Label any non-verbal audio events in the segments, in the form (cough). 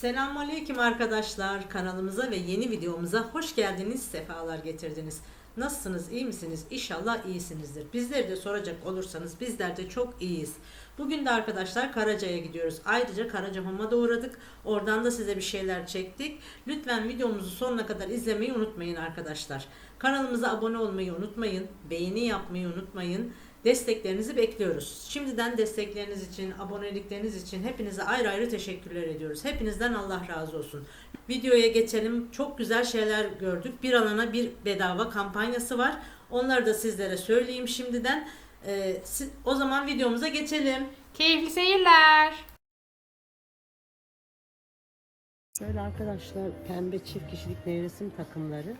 Selamünaleyküm arkadaşlar. Kanalımıza ve yeni videomuza hoş geldiniz, sefalar getirdiniz. Nasılsınız, iyi misiniz? İnşallah iyisinizdir. Bizleri de soracak olursanız bizler de çok iyiyiz. Bugün de arkadaşlar Karaca'ya gidiyoruz. Ayrıca Karacahamam'a da uğradık. Oradan da size bir şeyler çektik. Lütfen videomuzu sonuna kadar izlemeyi unutmayın arkadaşlar. Kanalımıza abone olmayı unutmayın. Beğeni yapmayı unutmayın. Desteklerinizi bekliyoruz. Şimdiden destekleriniz için, abonelikleriniz için hepinize ayrı ayrı teşekkürler ediyoruz. Hepinizden Allah razı olsun. Videoya geçelim. Çok güzel şeyler gördük. Bir alana bir bedava kampanyası var. Onları da sizlere söyleyeyim şimdiden. Ee, o zaman videomuza geçelim. Keyifli seyirler. Şöyle arkadaşlar pembe çift kişilik nevresim takımları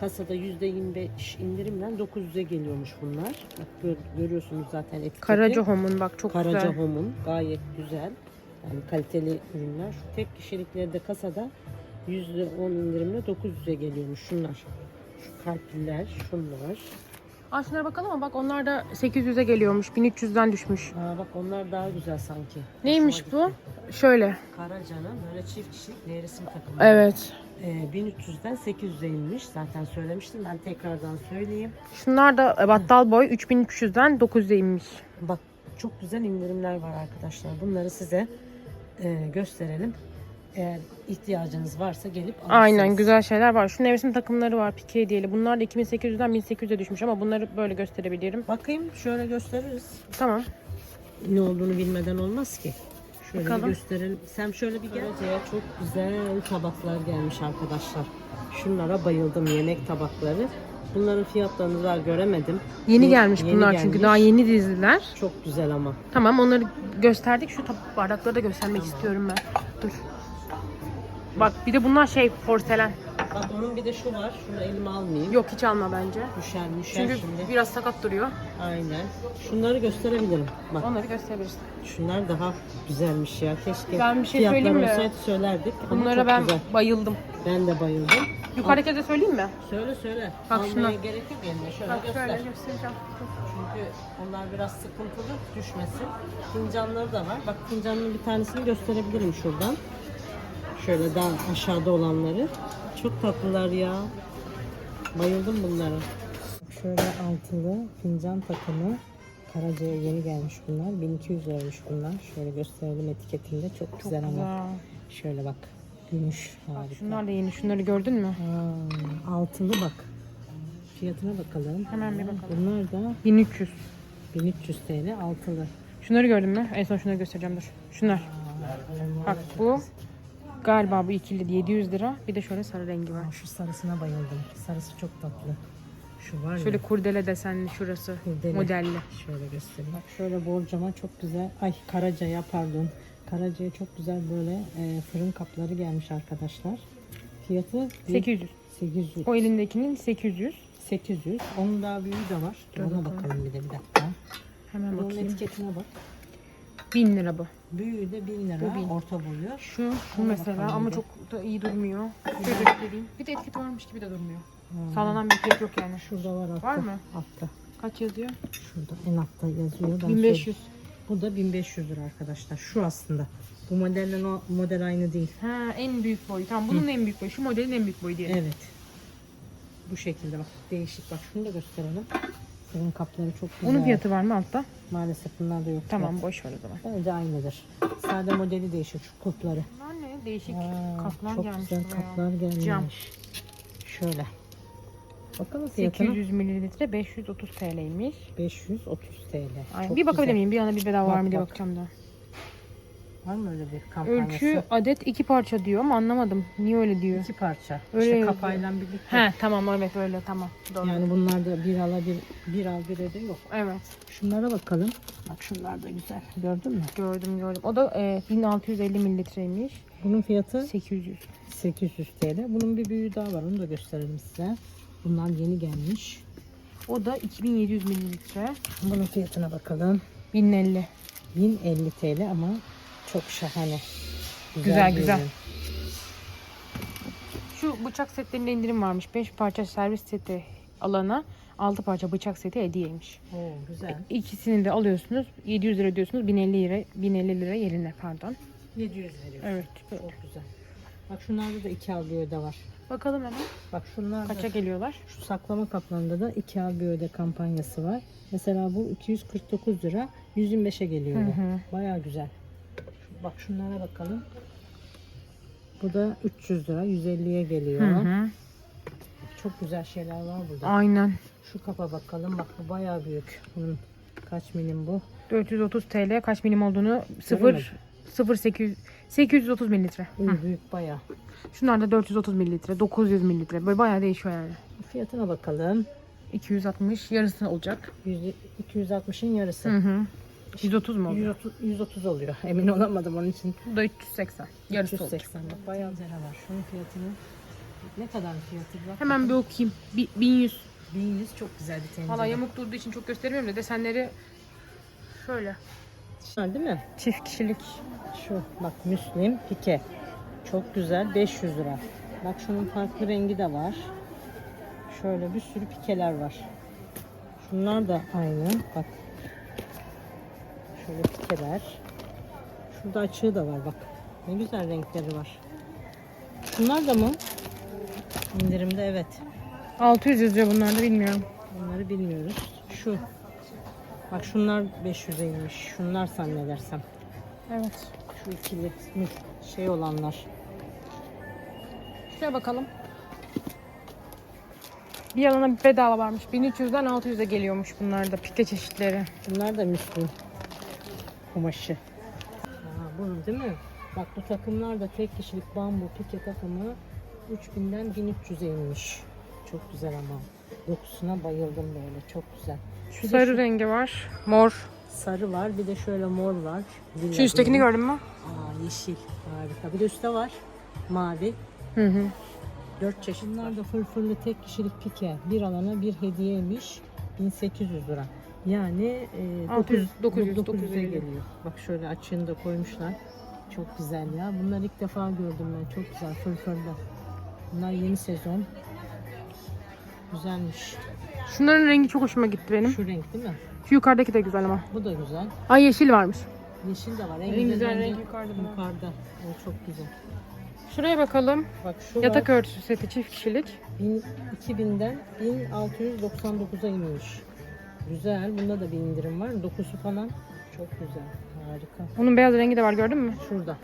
kasada %25 indirimle 900'e geliyormuş bunlar. Bak gör- görüyorsunuz zaten etiketi. Karaca Home'un bak çok Karaca güzel. Home'un gayet güzel. Yani kaliteli ürünler. Şu tek kişilikleri de kasada %10 indirimle 900'e geliyormuş şunlar. Şu kalpiller, şunlar. Aa şunlara bakalım ama bak onlar da 800'e geliyormuş. 1300'den düşmüş. Aa bak onlar daha güzel sanki. Neymiş Hoşuma bu? gitti. Şöyle. Karaca'nın böyle çift kişilik nevresim takımı. Evet. Ee, 1300'den 800'e inmiş. Zaten söylemiştim. Ben tekrardan söyleyeyim. Şunlar da e, battal boy 3300'den 900'e inmiş. Bak çok güzel indirimler var arkadaşlar. Bunları size e, gösterelim. Eğer ihtiyacınız varsa gelip alırsınız. Aynen güzel şeyler var. Şu nevresim takımları var. Pike hediyeli. Bunlar da 2800'den 1800'e düşmüş ama bunları böyle gösterebilirim. Bakayım şöyle gösteririz. Tamam. Ne olduğunu bilmeden olmaz ki. Şöyle bir Bakalım. gösterelim. Sen şöyle bir gel. Karaca'ya çok güzel tabaklar gelmiş arkadaşlar. Şunlara bayıldım yemek tabakları. Bunların fiyatlarını daha göremedim. Yeni Ye- gelmiş yeni bunlar çünkü gelmiş. daha yeni dizdiler. Çok güzel ama. Tamam onları gösterdik. Şu tab- bardakları da göstermek istiyorum ben. Dur. Bak bir de bunlar şey porselen. Bak onun bir de şu var. Şunu elime almayayım. Yok hiç alma bence. Düşer düşer Çünkü şimdi. biraz sakat duruyor. Aynen. Şunları gösterebilirim. Bak Onları gösterebilirsin. şunlar daha güzelmiş ya. Keşke Ben bir şey fiyatlar söyleyeyim mi? olsaydı söylerdik. Ama Bunlara çok ben güzel. bayıldım. Ben de bayıldım. Yukarıdaki de söyleyeyim mi? Söyle söyle. Bak Almaya şuna. gerek yok eline. Şöyle Bak göster. şöyle göstereceğim. Çünkü onlar biraz sıkıntılı düşmesin. Fincanları da var. Bak fincanın bir tanesini gösterebilirim şuradan. Şöyle daha aşağıda olanları. Çok tatlılar ya. Bayıldım bunlara. Şöyle altılı fincan takımı. Karaca'ya yeni gelmiş bunlar. 1200 liraymış bunlar. Şöyle gösterelim etiketinde. Çok, güzel ama. Güzel. Şöyle bak. Gümüş. Bak Harika. şunlar da yeni. Şunları gördün mü? Aa, altılı bak. Fiyatına bakalım. Hemen bir bakalım. Bunlar da 1300. 1300 TL altılı. Şunları gördün mü? En son şunları göstereceğim dur. Şunlar. Bak bu galiba bu ikili 700 lira. Bir de şöyle sarı rengi var. Aa, şu sarısına bayıldım. Sarısı çok tatlı. Şu var Şöyle ya. kurdele desenli şurası. Kurdele. Modelli. Şöyle göstereyim. Bak şöyle borcama çok güzel. Ay Karaca'ya pardon. Karaca'ya çok güzel böyle e, fırın kapları gelmiş arkadaşlar. Fiyatı bir- 800. 800. O elindekinin 800. 800. Onun daha büyüğü de var. Dur Ona bakalım. bakalım bir de bir dakika. Hemen Bunun bakayım. etiketine bak. 1000 lira bu. Büyüğü de 1000 lira. Bu bin. Orta boyu. Şu, şu Ona mesela bakalım ama bir de. çok da iyi durmuyor. Şöyle göstereyim. Bir de etiketi varmış gibi de durmuyor. Sağlanan bir etiket yok yani. Şurada var altta. Var mı? Altta. Kaç yazıyor? Şurada en altta yazıyor. Ben 1500. Bu da 1500 lira arkadaşlar. Şu aslında. Bu modelle o model aynı değil. Ha en büyük boyu. Tamam bunun en büyük boyu. Şu modelin en büyük boyu diye. Evet. Bu şekilde bak. Değişik bak. Şunu da gösterelim. Fırın kapları çok güzel. Bunun fiyatı var mı altta? Maalesef bunlar da yok. Tamam fiyat. boş ver o zaman. Bence aynıdır. Sade modeli değişik şu kulpları. Bunlar ne? Değişik Aa, kaplar çok gelmiş güzel buraya. kaplar gelmiş. Cam. Şöyle. Bakalım fiyatına. 800 mililitre 530 TL'ymiş. 530 TL. Aynen. Çok bir bakabilir güzel. miyim? Bir yana bir bedava var Bak, mı diye bak. bakacağım da. Var mı öyle bir kampanyası? Ölçü adet iki parça diyor ama anlamadım. Niye öyle diyor? İki parça. Öyle işte kapayla birlikte. He tamam evet öyle tamam. Doğru. Yani bunlar da bir ala bir, bir al bir öde yok. Evet Şunlara bakalım. Bak şunlar da güzel. Gördün mü? gördüm gördüm. O da e, 1650 mililitreymiş. Bunun fiyatı 800. 800 TL. Bunun bir büyüğü daha var. Onu da gösterelim size. Bunlar yeni gelmiş. O da 2700 mililitre. Bunun fiyatına bakalım. 1050. 1050 TL ama çok şahane. Güzel, güzel. Şu bıçak setlerinde indirim varmış. 5 parça servis seti alana 6 parça bıçak seti hediyeymiş. Oo, güzel. İkisini de alıyorsunuz. 700 lira ödüyorsunuz. 1050 lira 1050 lira yerine pardon. 700 veriyor. Evet. Çok güzel. Bak şunlarda da iki al bir öde var. Bakalım hemen. Bak şunlar da Kaça geliyorlar? şu saklama kaplarında da iki al bir öde kampanyası var. Mesela bu 249 lira 125'e geliyor. bu. Hı hı. Bayağı güzel. Bak şunlara bakalım. Bu da 300 lira 150'ye geliyor. Hı hı. Çok güzel şeyler var burada. Aynen. Şu kapa bakalım. Bak bu bayağı büyük. Bunun kaç milim bu? 430 TL kaç milim olduğunu Göremedim. 0 0 800 830 mililitre. İyi büyük bayağı. Şunlar da 430 mililitre, 900 mililitre. Böyle bayağı değişiyor yani. Fiyatına bakalım. 260 yarısı olacak. 100 260'ın yarısı. Hı hı. 130 mu oldu? 130, 130 oluyor. (laughs) Emin olamadım onun için. Bu da 380. Yarısı olacak. 380. Bak bayağı güzel var. Şunun fiyatını ne kadar fiyatı bak. Hemen bir okuyayım. Bi- 1100. 1100 çok güzel bir tencere. Valla yamuk durduğu için çok göstermiyorum da desenleri şöyle. Var değil mi? Çift kişilik. Şu bak Müslim pike. Çok güzel 500 lira. Bak şunun farklı rengi de var. Şöyle bir sürü pikeler var. Şunlar da aynı. Bak. Şöyle pikeler. Şurada açığı da var bak. Ne güzel renkleri var. Şunlar da mı? İndirimde evet. 600 yazıyor bunlar da bilmiyorum. Onları bilmiyoruz. Şu. Bak şunlar 500'eymiş. Şunlar zannedersem. Evet. Şu ikili şey olanlar. Şuraya bakalım. Bir yalana bir bedava varmış. 1300'den 600'e geliyormuş bunlar da pike çeşitleri. Bunlar da Müslüm kumaşı. Aa, bunu değil mi? Bak bu takımlar da tek kişilik bambu pike takımı 3000'den 1300'e inmiş. Çok güzel ama. Dokusuna bayıldım böyle. Çok güzel. Şu sarı şu rengi var. Mor. sarı var. Bir de şöyle mor var. Lila Şu üsttekini gördün mü? Aa, yeşil. Harika. Bir de üstte var. Mavi. Hı hı. Dört çeşit Bunlar da fırfırlı tek kişilik pike. Bir alana bir hediyeymiş. 1800 lira. Yani e, 600, 900, 900'e 900'e geliyor. Bak şöyle açığını da koymuşlar. Çok güzel ya. Bunlar ilk defa gördüm ben. Çok güzel fırfırlı. Bunlar yeni sezon. Güzelmiş. Şunların rengi çok hoşuma gitti benim. Şu renk değil mi? Şu yukarıdaki de güzel ama. Bu da güzel. Ay yeşil varmış. Yeşil de var. En, En güzel bence renk yukarıda. Yukarıda. O çok güzel. Şuraya bakalım. Bak şu Yatak var. örtüsü seti çift kişilik. 1000 2000'den 1699'a inmiş. Güzel. Bunda da bir indirim var. Dokusu falan çok güzel. Harika. Onun beyaz rengi de var gördün mü? Şurada.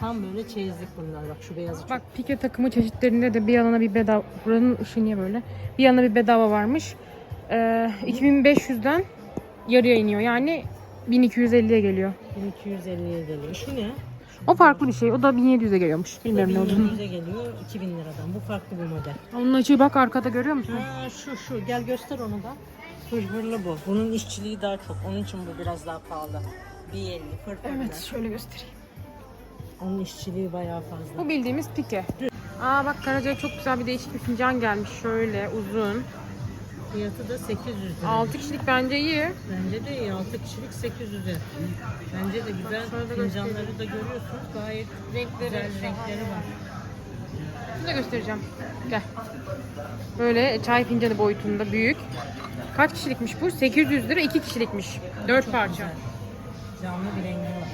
Tam böyle çeyizlik bunlar. Bak şu beyazı çok. Bak pike takımı çeşitlerinde de bir alana bir bedava. Buranın ışığı niye böyle? Bir yana bir bedava varmış. Ee, 2500'den yarıya iniyor. Yani 1250'ye geliyor. 1250'ye geliyor. Şu ne? O farklı bir şey. O da 1700'e geliyormuş. Bilmiyorum ne olduğunu. 1700'e geliyor. 2000 liradan. Bu farklı bir model. Onun açığı bak arkada görüyor musun? Ha şu şu. Gel göster onu da. Fırfırlı bu. Bunun işçiliği daha çok. Onun için bu biraz daha pahalı. 1.50 fırfırlı. Evet şöyle göstereyim. Onun işçiliği bayağı fazla. Bu bildiğimiz pike. Aa bak Karaca'ya çok güzel bir değişik bir fincan gelmiş. Şöyle uzun. Fiyatı da 800 lira. 6 kişilik bence iyi. Bence de iyi. 6 kişilik 800 lira. Bence de güzel. şöyle Fincanları da görüyorsunuz. Gayet Renkleri güzel renkleri var. Bunu da göstereceğim. Gel. Böyle çay fincanı boyutunda büyük. Kaç kişilikmiş bu? 800 lira 2 kişilikmiş. 4 parça. Canlı bir rengi var.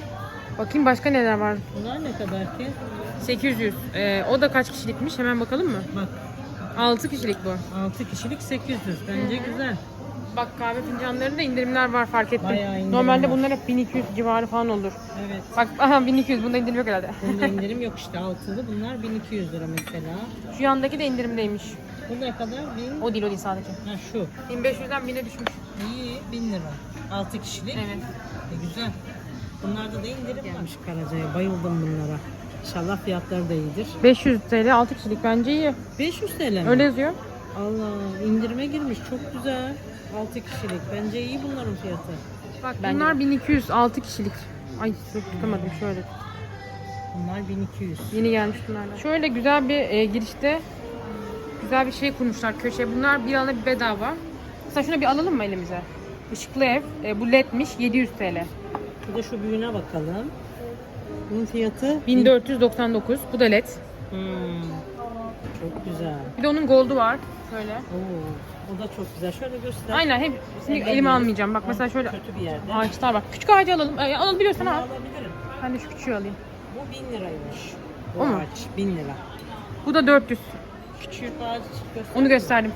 Bakayım başka neler var. Bunlar ne kadar ki? 800. Ee, o da kaç kişilikmiş? Hemen bakalım mı? Bak 6 kişilik bu. 6 kişilik 800. Bence güzel. Bak kahve fincanlarında indirimler var fark ettim. Bayağı Normalde var. bunlar hep 1200 civarı falan olur. Evet. Bak (laughs) aha 1200 bunda indirim yok herhalde. Bunda (laughs) indirim yok işte altılı. Bunlar 1200 lira mesela. Şu yandaki de indirimdeymiş. Bu ne kadar? 1000. O değil o değil sadece. Ha şu. 1500'den 1000'e düşmüş. İyi 1000 lira. 6 kişilik. Evet. E, güzel. Bunlarda da indirim gelmiş Karaca'ya. Bayıldım bunlara. İnşallah fiyatları da iyidir. 500 TL 6 kişilik bence iyi. 500 TL mi? Öyle yazıyor. Allah indirime girmiş. Çok güzel. 6 kişilik. Bence iyi bunların fiyatı. Bak Bence bunlar 1200 6 kişilik. Ay çok tutamadım şöyle. Bunlar 1200. Yeni gelmiş bunlardan. Şöyle güzel bir e, girişte güzel bir şey kurmuşlar köşeye. Bunlar bir alana bir bedava. Mesela şunu bir alalım mı elimize? Işıklı ev. E, bu ledmiş 700 TL. Bir de şu büyüğüne bakalım. Bunun fiyatı 1499. Bu da led. Hmm, çok güzel. Bir de onun gold'u var. Şöyle. Oo, o da çok güzel. Şöyle göster. Aynen hep şimdi elime almayacağım. Bak mesela şöyle Kötü bir yerde. ağaçlar bak. Küçük ağacı alalım. E, alabiliyorsan Bunu al. alabilirim. Ben de şu küçüğü alayım. Bu 1000 liraymış. Bu O mu? ağaç 1000 lira. Bu da 400. Ağaç göster. Onu gösterdim.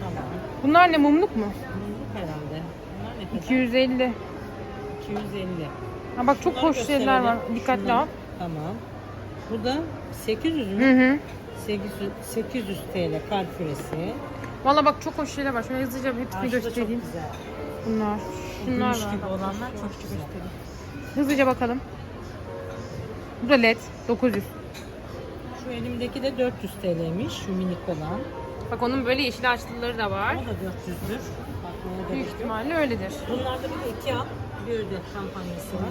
Tamam. Bunlar ne mumluk mu? Bunluk herhalde. Bunlar ne kadar? 250. 250. Ha bak çok Şunları hoş şeyler var. Dikkatli Şunları. al. Tamam. Bu da 800 Hı mü? hı. 800, 800 TL kar küresi. Valla bak çok hoş şeyler var. Şöyle hızlıca hepsini Aa, şu da çok göstereyim. güzel. Bunlar. Şunlar Gümüş var. gibi olanlar çok güzel. göstereyim. Hızlıca bakalım. Bu da led 900. Şu elimdeki de 400 TL'ymiş. Şu minik olan. Bak onun böyle yeşil ağaçlıları da O var. da 400'dür. Bakmaya Büyük gerek yok. ihtimalle öyledir. Bunlarda bir de iki al, bir öde kampanyası var.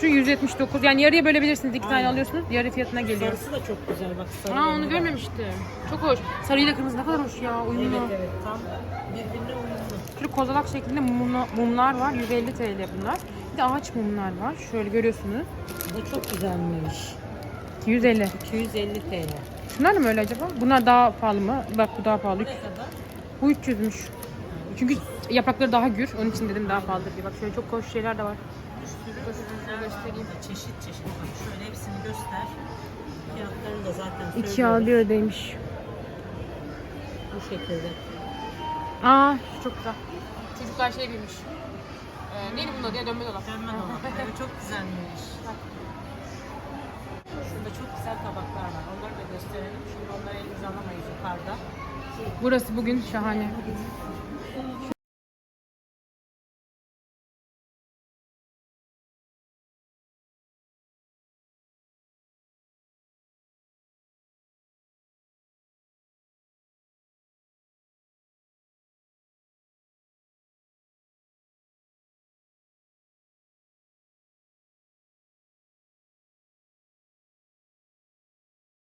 Şu 179. Yani yarıya bölebilirsiniz. İki tane Aynen. alıyorsunuz. Yarı fiyatına geliyor. Sarısı da çok güzel bak sarı. Aa rengi onu var. görmemiştim. Çok hoş. Sarıyla kırmızı ne kadar hoş ya. Uyumlu. Evet evet tam birbirine uyumlu. Şöyle kozalak şeklinde mumla- mumlar var. 150 TL bunlar. Bir de ağaç mumlar var. Şöyle görüyorsunuz. Bu çok güzelmiş. 150. 250 TL. Şunlar mı öyle acaba? Bunlar daha pahalı mı? Bak bu daha pahalı. Bu 300'müş. Çünkü yaprakları daha gür. Onun için dedim daha pahalıdır diye. Bak şöyle çok hoş şeyler de var. Bir sürü size göstereyim. Çeşit çeşit. Bak şöyle hepsini göster. Fiyatlarını da zaten 2 söylüyoruz. al bir ödeymiş. Bu şekilde. Aa çok güzel. Çocuklar şey bilmiş. Ee, neydi bunun adı ya? Dönme dolap. Dönme dolap. (laughs) Evet, çok güzelmiş. Şurada çok güzel tabaklar var. Onları da gösterelim. Şimdi onları elimize alamayız yukarıda. Burası bugün şahane.